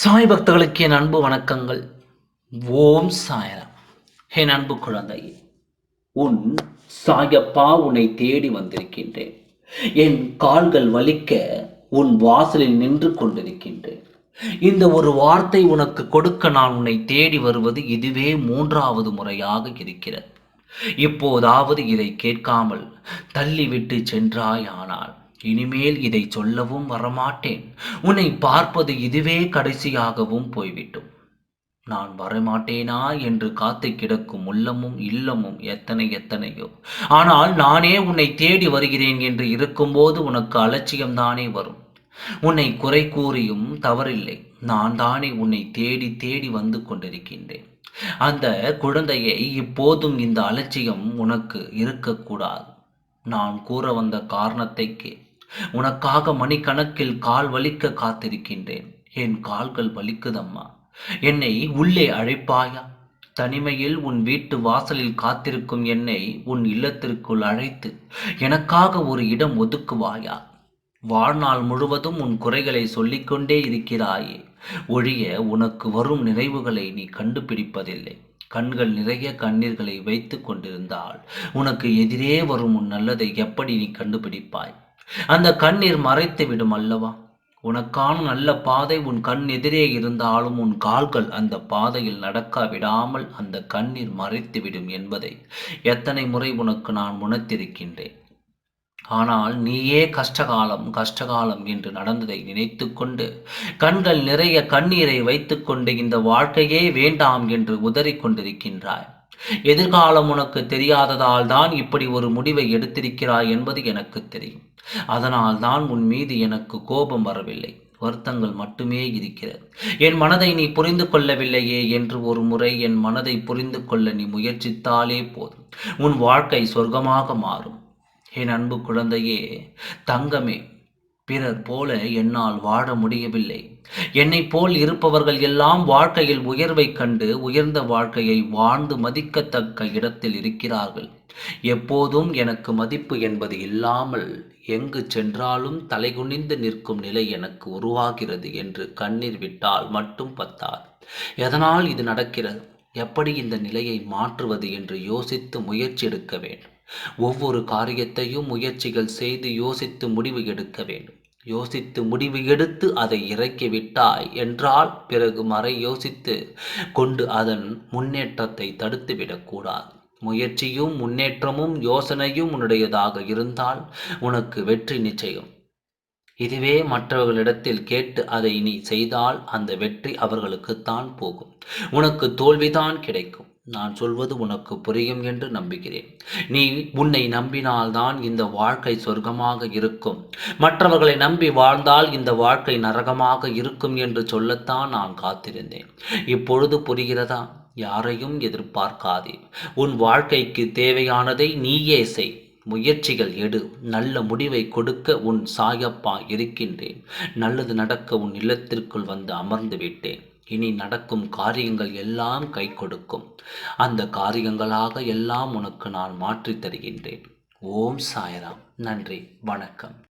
சாய் பக்தர்களுக்கு என் அன்பு வணக்கங்கள். ஓம் சாயராம். என் அன்பு குழந்தையே உன் சாயப்பா உன்னை தேடி வந்திருக்கின்றேன். என் கால்கள் வலிக்க உன் வாசலில் நின்று கொண்டிருக்கின்றேன். இந்த ஒரு வார்த்தை உனக்கு கொடுக்க நான் உன்னை தேடி வருவது இதுவே மூன்றாவது முறையாக இருக்கிறது. இப்போதாவது இதை கேட்காமல் தள்ளிவிட்டு சென்றாயானால் இனிமேல் இதை சொல்லவும் வரமாட்டேன். உன்னை பார்ப்பது இதுவே கடைசியாகவும் போய்விட்டும். நான் வரமாட்டேனா? என்று காத்து கிடக்கும் உள்ளமும் இல்லமும் எத்தனை எத்தனையோ. ஆனால் நானே உன்னை தேடி வருகிறேன் என்று இருக்கும்போது உனக்கு அலட்சியம் தானே வரும். உன்னை குறை கூறியும் தவறில்லை. நான் தானே உன்னை தேடி தேடி வந்து கொண்டிருக்கின்றேன். அந்த குழந்தையை இப்போதும் இந்த அலட்சியம் உனக்கு இருக்கக்கூடாது. நான் கூற வந்த காரணத்தைக்கு உனக்காக மணிக்கணக்கில் கால் வலிக்க காத்திருக்கின்றேன். என் கால்கள் வலிக்குதம்மா. என்னை உள்ளே அழைப்பாயா? தனிமையில் உன் வீட்டு வாசலில் காத்திருக்கும் என்னை உன் இல்லத்திற்குள் அழைத்து எனக்காக ஒரு இடம் ஒதுக்குவாயா? வாழ்நாள் முழுவதும் உன் குறைகளை சொல்லிக்கொண்டே இருக்கிறாயே. ஒழிய உனக்கு வரும் நிறைவுகளை நீ கண்டுபிடிப்பதில்லை. கண்கள் நிறைய கண்ணீர்களை வைத்து கொண்டிருந்தால் உனக்கு எதிரே வரும் உன் நல்லதை எப்படி நீ கண்டுபிடிப்பாய்? அந்த கண்ணீர் மறைத்து விடும் அல்லவா? உனக்கான நல்ல பாதை உன் கண் எதிரே இருந்தாலும் உன் கால்கள் அந்த பாதையில் நடக்க விடாமல் அந்த கண்ணீர் மறைத்துவிடும் என்பதை எத்தனை முறை உனக்கு நான் உணர்த்திருக்கின்றேன். ஆனால் நீயே கஷ்டகாலம் கஷ்டகாலம் என்று நடந்ததை நினைத்து கொண்டு கண்கள் நிறைய கண்ணீரை வைத்துக்கொண்டு இந்த வாழ்க்கையே வேண்டாம் என்று உதறிக் கொண்டிருக்கின்றாய் எதிர்காலம் உனக்கு தெரியாததால் தான் இப்படி ஒரு முடிவை எடுத்திருக்கிறாய் என்பது எனக்கு தெரியும். அதனால் தான் உன் மீது எனக்கு கோபம் வரவில்லை. வருத்தங்கள் மட்டுமே இருக்கிறது. என் மனதை நீ புரிந்து கொள்ளவில்லையே என்று ஒரு முறை என் மனதை புரிந்து கொள்ள நீ முயற்சித்தாலே போதும். உன் வாழ்க்கை சொர்க்கமாக மாறும். என் அன்பு குழந்தையே தங்கமே பிறர் போல என்னால் வாழ முடியவில்லை. என்னை போல் இருப்பவர்கள் எல்லாம் வாழ்க்கையில் உயர்வை கண்டு உயர்ந்த வாழ்க்கையை வாழ்ந்து மதிக்கத்தக்க இடத்தில் இருக்கிறார்கள். எப்போதும் எனக்கு மதிப்பு என்பது இல்லாமல் எங்கு சென்றாலும் தலைகுனிந்து நிற்கும் நிலை எனக்கு உருவாகிறது என்று கண்ணீர் விட்டால் மட்டும் பத்தார் எதனால் இது நடக்கிறது? எப்படி இந்த நிலையை மாற்றுவது என்று யோசித்து முயற்சி எடுக்க வேண்டும். ஒவ்வொரு காரியத்தையும் முயற்சிகள் செய்து யோசித்து முடிவு எடுக்க வேண்டும். யோசித்து முடிவு எடுத்து அதை இறக்கி விட்டாய் என்றால் பிறகு மறை யோசித்து கொண்டு அதன் முன்னேற்றத்தை தடுத்துவிடக்கூடாது முயற்சியும் முன்னேற்றமும் யோசனையும் உன்னுடையதாக இருந்தால் உனக்கு வெற்றி நிச்சயம். இதுவே மற்றவர்களிடத்தில் கேட்டு அதை நீ செய்தால் அந்த வெற்றி அவர்களுக்குத்தான் போகும். உனக்கு தோல்விதான் கிடைக்கும். நான் சொல்வது உனக்கு புரியும் என்று நம்புகிறேன். நீ உன்னை நம்பினால்தான் இந்த வாழ்க்கை சொர்க்கமாக இருக்கும். மற்றவர்களை நம்பி வாழ்ந்தால் இந்த வாழ்க்கை நரகமாக இருக்கும் என்று சொல்லத்தான் நான் காத்திருந்தேன். இப்பொழுது புரிகிறதா? யாரையும் எதிர்பார்க்காதே. உன் வாழ்க்கைக்கு தேவையானதை நீயே செய். முயற்சிகள் எடு. நல்ல முடிவை கொடுக்க உன் சாயப்பா இருக்கின்றேன். நல்லது நடக்க உன் இல்லத்திற்குள் வந்து அமர்ந்து விட்டேன். இனி நடக்கும் காரியங்கள் எல்லாம் கை கொடுக்கும். அந்த காரியங்களாக எல்லாம் உனக்கு நான் மாற்றித் தருகின்றேன். ஓம் சாயராம். நன்றி. வணக்கம்.